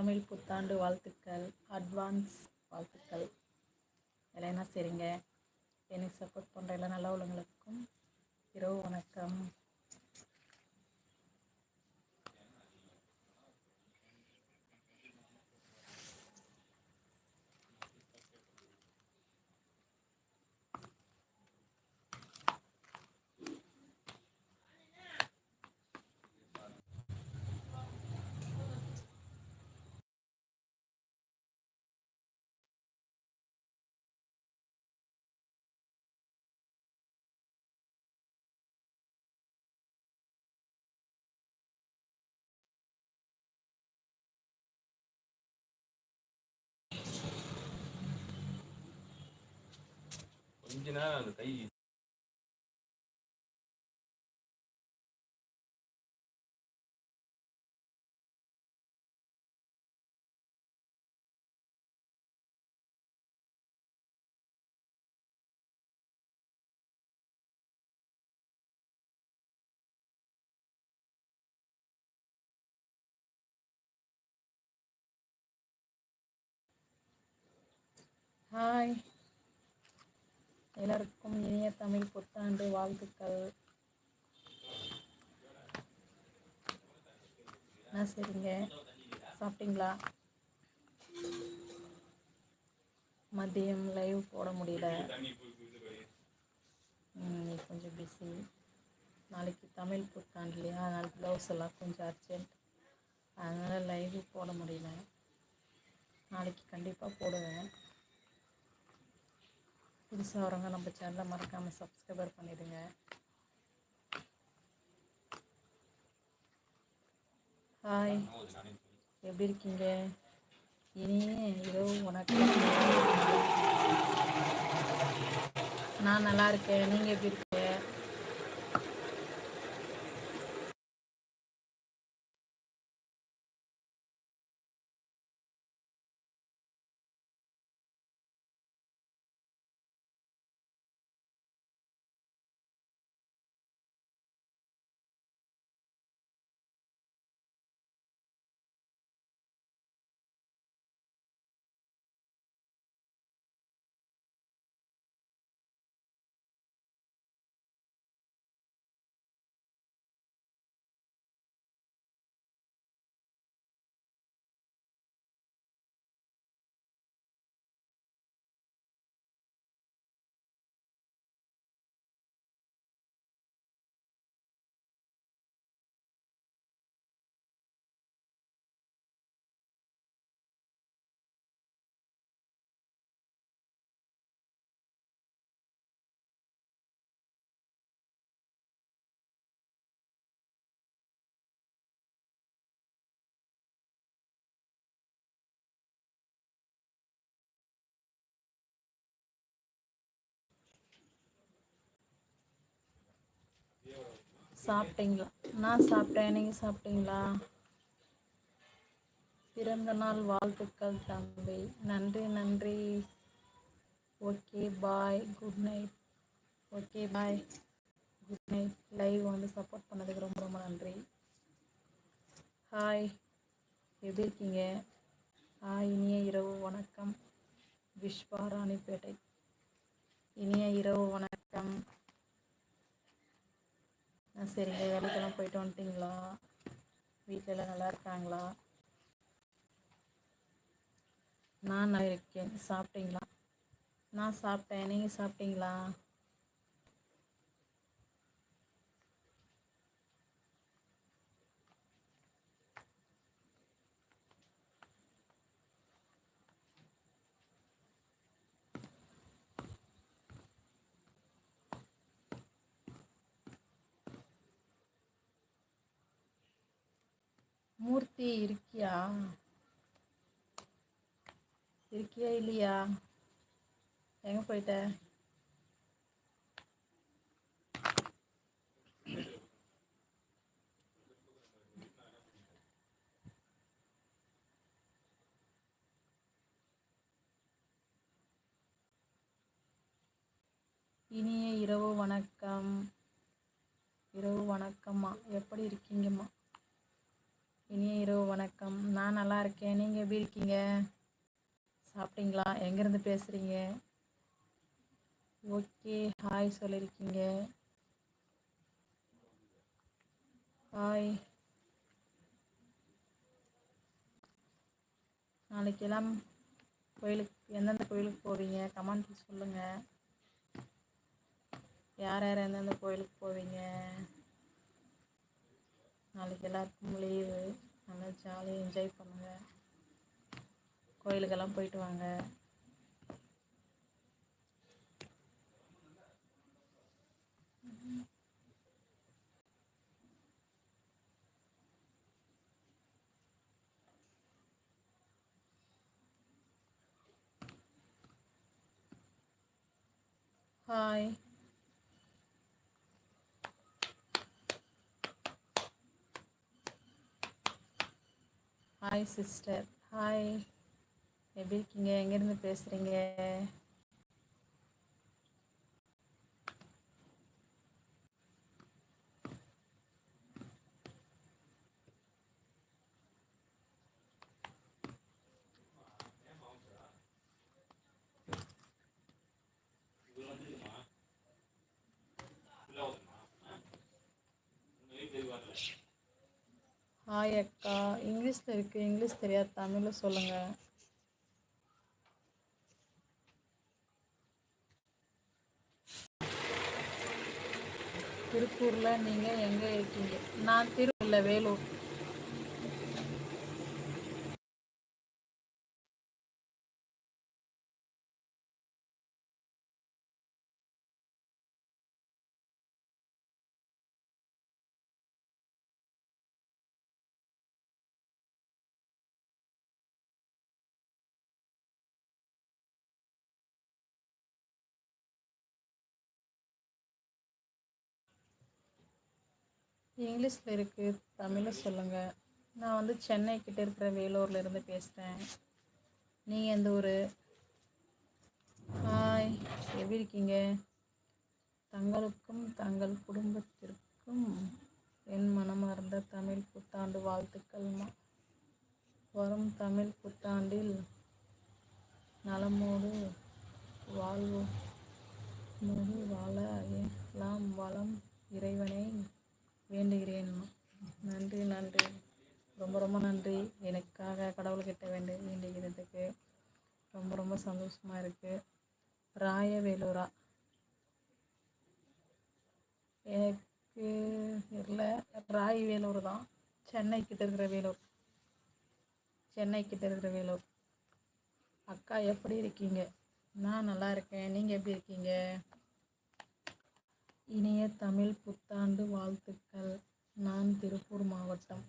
தமிழ் புத்தாண்டு வாழ்த்துக்கள் அட்வான்ஸ் வாழ்த்துக்கள். எல்லாம் என்ன செய்றீங்க? எனக்கு சப்போர்ட் பண்ணுற எல்லா நல்ல உள்ளவங்களுக்கும் இரவு வணக்கம். கொஞ்ச நேரம் அந்த கை ஹாய் எல்லாருக்கும் இனிய தமிழ் புத்தாண்டு வாழ்த்துக்கள். என்ன சரிங்க. சாப்பிட்டீங்களா? மதியம் லைவ் போட முடியல. கொஞ்சம் பிஸி நாளைக்கு தமிழ் புத்தாண்டு இல்லையா? அதனால் ப்ளவுஸ் எல்லாம் கொஞ்சம் அர்ஜென்ட் அதனால் லைவ் போட முடியல. நாளைக்கு கண்டிப்பாக போடுவேன். புதுசாக வரவங்க நம்ம சேனலை மறக்காமல் சப்ஸ்கிரைபர் பண்ணிடுங்க. ஹாய் எப்படி இருக்கீங்க? இனிய இரவு உனக்கு நான் நல்லா இருக்கேன். நீங்கள் எப்படி இருக்கீங்க சாப்பிட்டீங்களா? நான் சாப்பிட்டேன். நீங்கள் சாப்பிட்டீங்களா? பிறந்த நாள் வாழ்த்துக்கள் தம்பி. நன்றி நன்றி. Okay bye good night okay bye good night live வந்து சப்போர்ட் பண்ணதுக்கு ரொம்ப ரொம்ப நன்றி. ஹாய் எப்படி இருக்கீங்க? ஹாய் இனிய இரவு வணக்கம். விஸ்வாராணிப்பேட்டை இனிய இரவு வணக்கம் ஆ, சரிங்க வேலைக்கெல்லாம் போயிட்டு வந்துட்டீங்களா? வீட்டில் எல்லாம் நல்லா இருக்காங்களா? நான் நல்லா இருக்கேன். சாப்பிட்டீங்களா? நான் சாப்பிட்டேன். நீங்கள் சாப்பிட்டீங்களா? மூர்த்தி இருக்கியா? இருக்கியா இல்லையா? எங்கே போயிட்ட? இனிய இரவு வணக்கம். இரவு வணக்கம்மா. எப்படி இருக்கீங்கம்மா? இனிய இரவு வணக்கம். நான் நல்லா இருக்கேன். நீங்கள் எப்படி இருக்கீங்க? சாப்பிட்டீங்களா? எங்கேருந்து பேசுகிறீங்க ஓகே ஹாய் சொல்லியிருக்கீங்க ஹாய். நாளைக்கெல்லாம் கோயிலுக்கு எந்தெந்த கோயிலுக்கு போவீங்க? கமெண்ட் சொல்லுங்கள் யார் யார் எந்தெந்த கோயிலுக்கு போவீங்க? நாளைக்கு எல்லாருக்கும் லீவு. நல்லா ஜாலியாக என்ஜாய் பண்ணுங்கள் கோயிலுக்கெல்லாம் போயிட்டு வாங்க. ஹாய் ஹாய் சிஸ்டர் ஹாய் எப்படி இருக்கீங்க? எங்கேருந்து பேசுகிறீங்க ஹாய் அக்கா இங்கிலீஷில் இருக்குது இங்கிலீஷ் தெரியாது தமிழில் சொல்லுங்கள் திருப்பூரில் நீங்கள் எங்கே இருக்கீங்க? நான் திருப்பூரில் வேலூர். இங்கிலீஷில் இருக்குது தமிழில் சொல்லுங்கள் நான் வந்து சென்னை கிட்ட இருக்கிற வேலூரில் இருந்து பேசுகிறேன் நீங்கள் எந்த ஊர்? ஹாய் எப்படி இருக்கீங்க? தங்களுக்கும் தங்கள் குடும்பத்திற்கும் என் மனமார்ந்த தமிழ் புத்தாண்டு வாழ்த்துக்கள்மா வரும் தமிழ் புத்தாண்டில் நலமோடு வாழ்வோம். மோடு வாழ எல்லாம் வளம் இறைவனை. வேண்டுகிறேன். நன்றி நன்றி. ரொம்ப ரொம்ப நன்றி. எனக்காக கடவுள்கிட்ட வேண்டு வேண்டுகிறதுக்கு. ரொம்ப ரொம்ப சந்தோஷமாக இருக்குது ராயவேலூரா. எனக்கு இல்லை ராய் வேலூர் தான். சென்னை கிட்ட இருக்கிற வேலூர். சென்னை கிட்ட இருக்கிற வேலூர். அக்கா எப்படி இருக்கீங்க? நான் நல்லா இருக்கேன். நீங்கள் எப்படி இருக்கீங்க? இனிய தமிழ் புத்தாண்டு வாழ்த்துக்கள். நான் திருப்பூர் மாவட்டம்.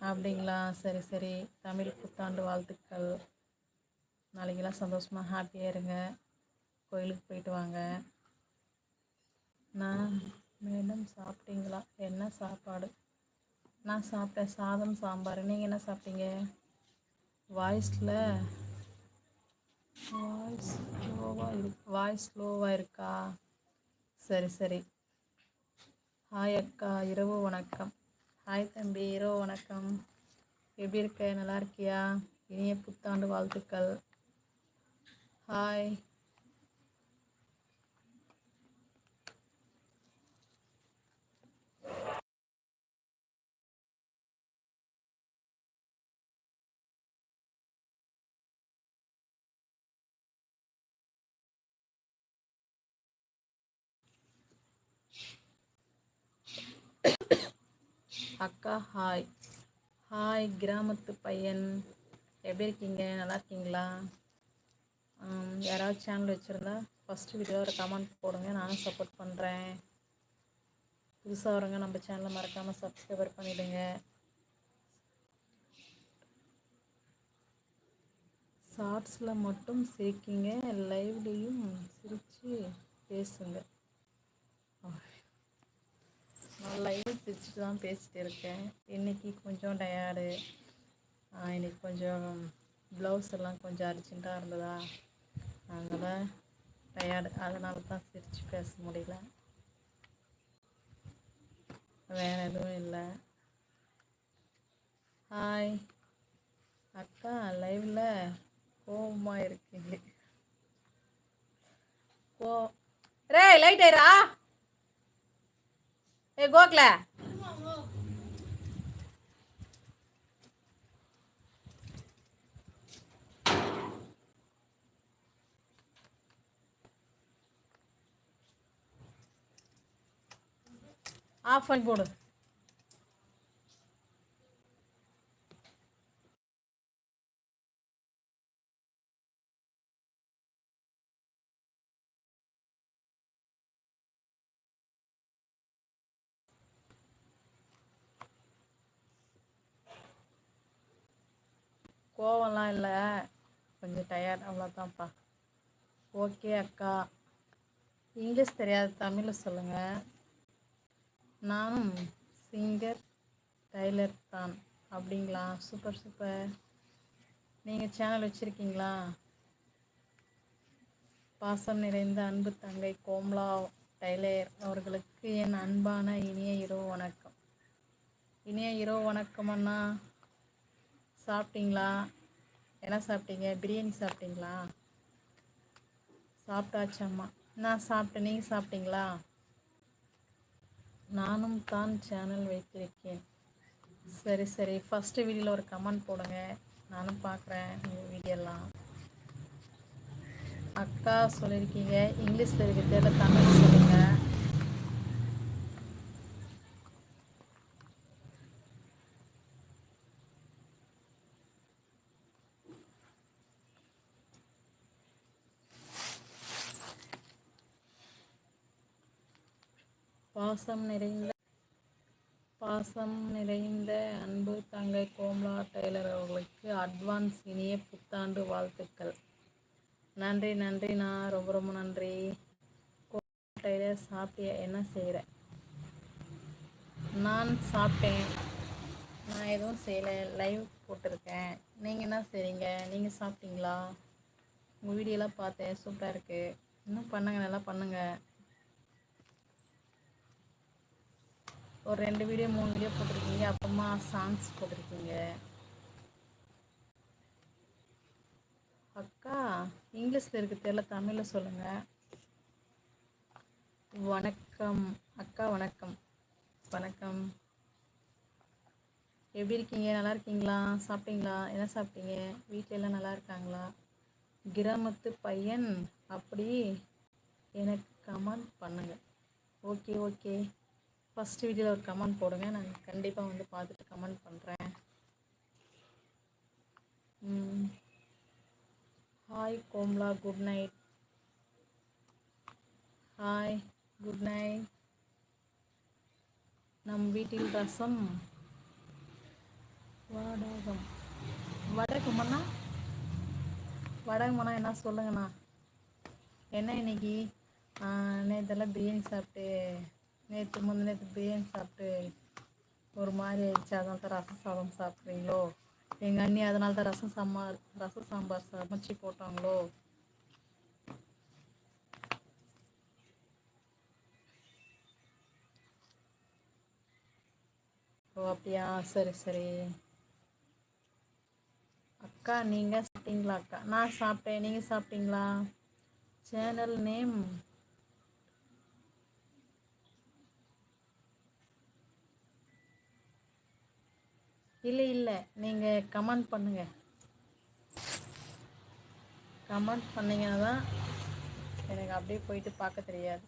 அப்படிங்களா? சரி சரி. தமிழ் புத்தாண்டு வாழ்த்துக்கள். நாளைக்கெல்லாம் சந்தோஷமாக ஹாப்பியாக இருங்க. கோயிலுக்கு போயிட்டு வாங்க. நான் மேடம் சாப்பிட்டீங்களா? என்ன சாப்பாடு? நான் சாப்பிட்டேன். சாதம் சாம்பார். நீங்கள் என்ன சாப்பிட்டீங்க? வாய்ஸில் வாய்ஸ் ஸ்லோவாக இருக்கு வாய்ஸ் ஸ்லோவாக இருக்கா? சரி சரி. ஹாய் அக்கா இரவு வணக்கம். ஹாய் தம்பி இரவு வணக்கம். எப்படி இருக்க? நல்லா இருக்கியா? இனிய புத்தாண்டு வாழ்த்துக்கள். ஹாய் அக்கா ஹாய் ஹாய் கிராமத்து பையன். எப்படி இருக்கீங்க? நல்லா இருக்கீங்களா? யாராவது சேனல் வச்சுருந்தா ஃபஸ்ட்டு வீடியோ ஒரு கமெண்ட் போடுங்க. நானும் சப்போர்ட் பண்ணுறேன் புதுசாக வரவங்க நம்ம சேனலை மறக்காமல் சப்ஸ்கிரைபர் பண்ணிவிடுங்க ஷார்ட்ஸில் மட்டும் சிரிக்கிங்க லைவ்லேயும் சிரித்து பேசுங்கள் நான் லைவ் தான் பேசிகிட்டு இருக்கேன். இன்னைக்கு கொஞ்சம் டயர்டு இன்னைக்கு கொஞ்சம் ப்ளவுஸ் எல்லாம் கொஞ்சம் அர்ஜென்ட்டாக இருந்ததா? அதனால் டயர்டு அதனால தான் சிரித்து பேச முடியல. வேறு எதுவும் இல்லை. ஹாய் அக்கா லைவில் கோபமாக இருக்கீங்க. கோ ரே லைட் ஆயிரா? ஏ கோக்ல. ஆஃப் பண்ணி போடு. கோவம்லாம் இல்லை. கொஞ்சம் டயர்ட் அவ்வளோதான்ப்பா ஓகே அக்கா. இங்கிலீஷ் தெரியாது தமிழில் சொல்லுங்கள் நானும் சிங்கர் டைலர் தான். அப்படிங்களா? சூப்பர் சூப்பர் நீங்கள் சேனல் வச்சுருக்கீங்களா? பாசம் நிறைந்த அன்பு தங்கை கோம்லா டைலர் அவர்களுக்கு என் அன்பான இனிய இரவு வணக்கம். இனிய இரவு வணக்கம் அண்ணா. சாப்பிட்டீங்களா? என்ன சாப்பிட்டீங்க? பிரியாணி சாப்பிட்டீங்களா? சாப்பிட்டாச்சம்மா நான் சாப்பிட்டேன். நீங்கள் சாப்பிட்டீங்களா? நானும் தான் சேனல் வைத்திருக்கேன். சரி சரி. ஃபஸ்ட்டு வீடியோவில் ஒரு கமெண்ட் போடுங்க. நானும் பார்க்குறேன் உங்கள் வீடியோலாம் அக்கா சொல்லியிருக்கீங்க. இங்கிலீஷில் இருக்க தமிழ் சொல்லுங்கள் பாசம் நிறைந்த பாசம் நிறைந்த அன்பு தங்கை கோம்லா டெய்லர் அவர்களுக்கு அட்வான்ஸ் இனிய புத்தாண்டு வாழ்த்துக்கள். நன்றி நன்றி நான் ரொம்ப ரொம்ப நன்றி. கோம்லா டெய்லர் சாப்பிட்டியா? என்ன செய்கிற நான் சாப்பிட்டேன். நான் எதுவும் செய்யலை. லைவ் போட்டிருக்கேன். நீங்கள் என்ன செய்றீங்க? நீங்கள் சாப்பிட்டீங்களா? உங்கள் வீடியோலாம் பார்த்தேன். சூப்பராக இருக்குது இன்னும் பண்ணுங்கள் நல்லா பண்ணுங்கள் ஒரு ரெண்டு வீடியோ மூணு வீடியோ போட்டிருக்கீங்க. அப்புறமா சாங்ஸ் போட்டிருக்கீங்க. அக்கா இங்கிலீஷில் இருக்க தெரியல தமிழில் சொல்லுங்கள் வணக்கம். அக்கா வணக்கம். வணக்கம். எப்படி இருக்கீங்க? நல்லா இருக்கீங்களா? சாப்பிட்டீங்களா? என்ன சாப்பிட்டீங்க? வீட்டில எல்லாம் நல்லா இருக்காங்களா? கிராமத்து பையன் அப்படி எனக்கு கமெண்ட் பண்ணுங்கள் ஓகே ஓகே ஃபஸ்ட் வீடியோவில் ஒரு கமெண்ட் போடுங்க. நான் கண்டிப்பாக வந்து பார்த்துட்டு கமெண்ட் பண்ணுறேன் hi Komla. Good night hi good night நம் வீட்டில் ரசம். வடகம். வடகம்மண்ணா வடகமண்ணா என்ன சொல்லுங்கண்ணா? என்ன இன்னைக்கு? நேற்றெல்லாம் பிரியாணி சாப்பிட்டு நேற்று முந்தின நேற்று பிரியாணி சாப்பிட்டு ஒரு மாதிரி ஆயிடுச்சு. அதனால தான் ரசம் சாதம் சாப்பிட்றீங்களோ? எங்கள் அண்ணி அதனால தான் ரசம் சாம்பார் ரசம் சாம்பார் சமைச்சு போட்டாங்களோ? ஓ அப்படியா? சரி சரி. அக்கா நீங்கள் சாப்பிட்டீங்களா அக்கா? நான் சாப்பிட்டேன். நீங்கள் சாப்பிட்டீங்களா? Channel name? இல்லை இல்லை. நீங்கள் கமெண்ட் பண்ணுங்கள் கமெண்ட் பண்ணிங்கன்னா தான் எனக்கு அப்படியே போயிட்டு பார்க்க தெரியாது.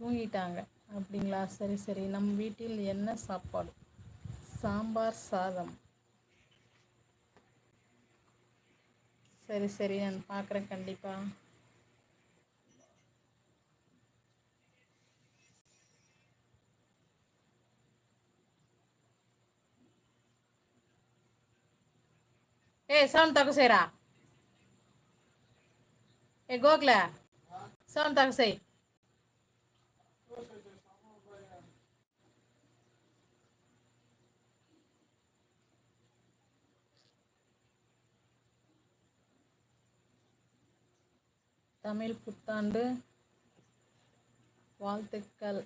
தூங்கிட்டாங்க. அப்படிங்களா? சரி சரி. நம் வீட்டில் என்ன சாப்பாடு? சாம்பார் சாதம். சரி சரி. நான் பார்க்குறேன். கண்டிப்பாக ఏ సౌండ్ తక్కువ చేయరా ఏ గోకుల సౌండ్ తక్కువ చేయి தமிழ் புத்தாண்டு வாழ்த்துக்கள்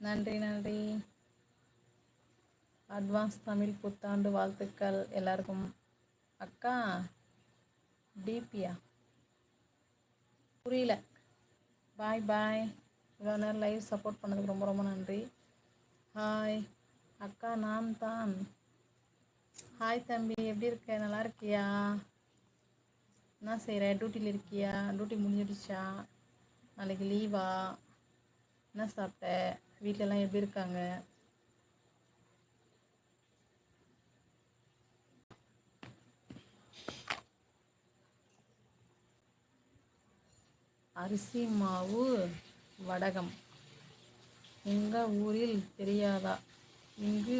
நன்றி நன்றி அட்வான்ஸ் தமிழ் புத்தாண்டு வாழ்த்துக்கள் எல்லாருக்கும். அக்கா டிபியா? புரியல. பாய் பாய். இவ்வளோ நேரம் லைவ் சப்போர்ட் பண்ணதுக்கு ரொம்ப ரொம்ப நன்றி. ஹாய் அக்கா நான் தான். ஹாய் தம்பி. எப்படி இருக்க? நல்லா இருக்கியா? என்ன செய்கிற டியூட்டியில் இருக்கியா? டியூட்டி முடிஞ்சிடுச்சா? நாளைக்கு லீவா என்ன சாப்பிட்ட? வீட்டிலலாம் எப்படி இருக்காங்க? அரிசி மாவு வடகம். உங்கள் ஊரில் தெரியாதா? இங்கு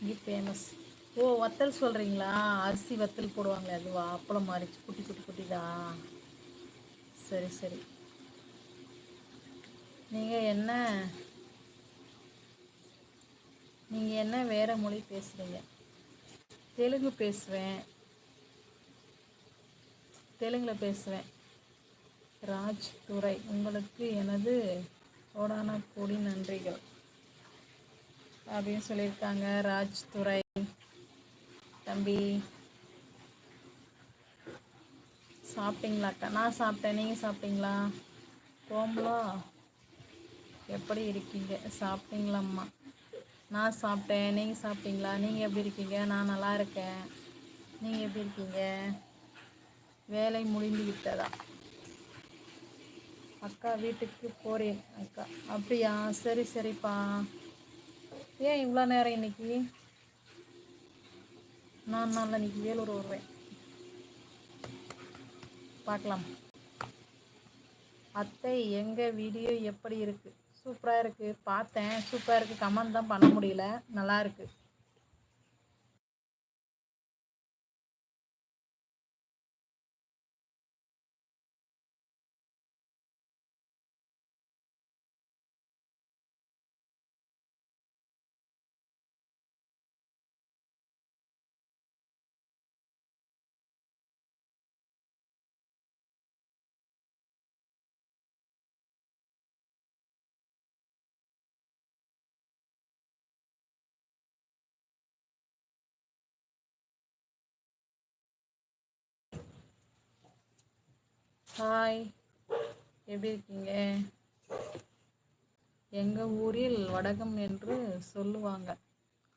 இங்கே ஃபேமஸ் ஓ வத்தல் சொல்கிறீங்களா அரிசி வத்தல் போடுவாங்களே அதுவா? அப்பளம் மாதிரி குட்டி குட்டி குட்டிதா? சரி சரி. நீங்கள் என்ன நீங்கள் என்ன வேறு மொழி பேசுகிறீங்க தெலுங்கு பேசுவேன். தெலுங்கில் பேசுவேன் ராஜ் துரை உங்களுக்கு எனது கோடான கோடி நன்றிகள். அப்படின்னு சொல்லியிருக்காங்க. ராஜ் துரை. தம்பி. சாப்பிட்டீங்களாக்கா? நான் சாப்பிட்டேன். நீங்கள் சாப்பிட்டீங்களா? கோமலா எப்படி இருக்கீங்க? சாப்பிட்டீங்களாம்மா. நான் சாப்பிட்டேன். நீங்கள் சாப்பிட்டீங்களா? நீங்கள் எப்படி இருக்கீங்க? நான் நல்லா இருக்கேன். நீங்கள் எப்படி இருக்கீங்க? வேலை முடிந்து விட்டதா? அக்கா வீட்டுக்கு போகிறேன் அக்கா. அப்படியா? சரி சரிப்பா. ஏன் இவ்வளோ நேரம் இன்னைக்கு? நான் நாளில் இன்னைக்கு வேலூர் வருவேன். பார்க்கலாம். அத்தை எங்கள் வீடியோ எப்படி இருக்குது சூப்பராக இருக்குது பார்த்தேன். சூப்பராக இருக்குது கமெண்ட் தான் பண்ண முடியல. நல்லா இருக்குது ஹாய் எப்படி இருக்கீங்க? எங்கள் ஊரில் வடகம் என்று சொல்லுவாங்க.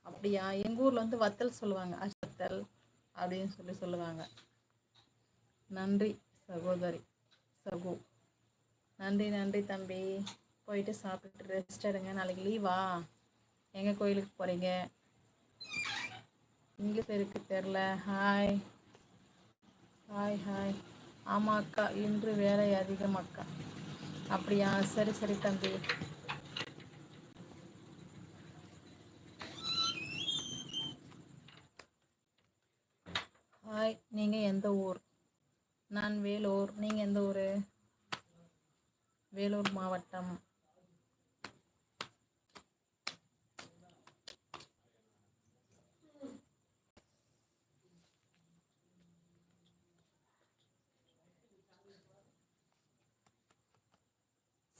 அப்படியா? எங்கள் ஊரில் வந்து வத்தல் சொல்லுவாங்க. அச்சத்தல் அப்படின்னு சொல்லி சொல்லுவாங்க. நன்றி சகோதரி. சகு. நன்றி நன்றி தம்பி. போயிட்டு சாப்பிட்டுட்டு ரெஸ்ட் எடுங்க. நாளைக்கு லீவா எங்கள் கோயிலுக்கு போகிறீங்க இங்கே பேருக்கு தெரில ஹாய் ஹாய் ஹாய் ஆமாம் அக்கா இன்று வேலை அதிகம் அக்கா. அப்படியா? சரி சரி தம்பி. ஹாய் நீங்கள் எந்த ஊர்? நான் வேலூர். நீங்கள் எந்த ஊர்? வேலூர் மாவட்டம்.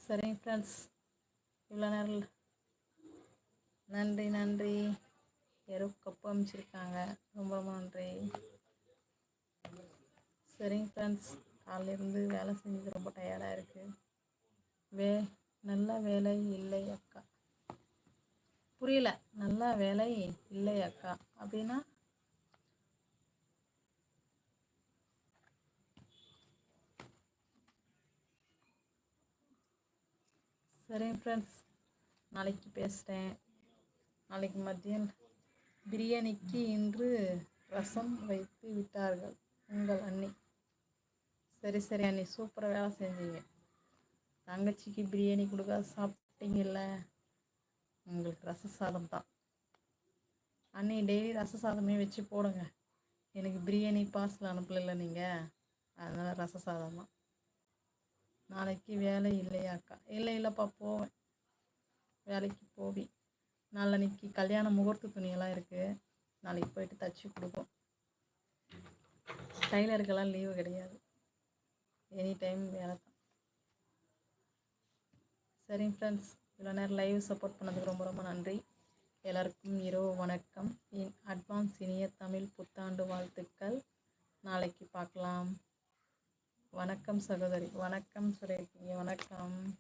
சரிங்க ஃப்ரெண்ட்ஸ் இவ்வளோ நேரம் நன்றி நன்றி. யாரோ கப்பு அமைச்சிருக்காங்க. ரொம்ப ரொம்ப நன்றி. சரிங்க ஃப்ரெண்ட்ஸ் காலையிலேருந்து வேலை செஞ்சது ரொம்ப டயர்டாக இருக்குது வே நல்ல வேலை இல்லை அக்கா. புரியல. நல்ல வேலை இல்லை அக்கா. அப்படின்னா சரிங்க ஃப்ரெண்ட்ஸ் நாளைக்கு பேசுகிறேன் நாளைக்கு மதியம் பிரியாணிக்கு இன்று ரசம் வைத்து விட்டார்கள் உங்கள் அண்ணி. சரி சரி அண்ணி சூப்பராக வேலை செஞ்சீங்க. தங்கச்சிக்கு பிரியாணி கொடுக்காத சாப்பிட்டீங்கல்ல? உங்களுக்கு ரச சாதம் தான். அண்ணி டெய்லி ரச சாதமே வச்சு போடுங்க. எனக்கு பிரியாணி பார்சல் அனுப்பல நீங்கள் அதனால் ரச சாதம் தான். நாளைக்கு வேலை இல்லையாக்கா? இல்லை இல்லைப்பா போவேன். வேலைக்கு போவி நாளைக்கு கல்யாண முகூர்த்த துணியெல்லாம் இருக்குது நாளைக்கு போயிட்டு தச்சு கொடுப்போம். டைலருக்கெல்லாம் லீவு கிடையாது. எனி டைம் வேலை தான் சரிங்க ஃப்ரெண்ட்ஸ் இவ்வளோ நேரம் லைவ் சப்போர்ட் பண்ணதுக்கு ரொம்ப ரொம்ப நன்றி. எல்லாருக்கும் இரவு வணக்கம். என் அட்வான்ஸ் இனிய தமிழ் புத்தாண்டு வாழ்த்துக்கள். நாளைக்கு பார்க்கலாம். வணக்கம் சகோதரி. வணக்கம் சொல்லியிருக்கீங்க வணக்கம்.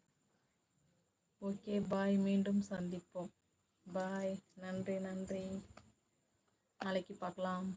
ஓகே பாய் மீண்டும் சந்திப்போம். பாய் நன்றி நன்றி. நாளைக்கு பார்க்கலாம்.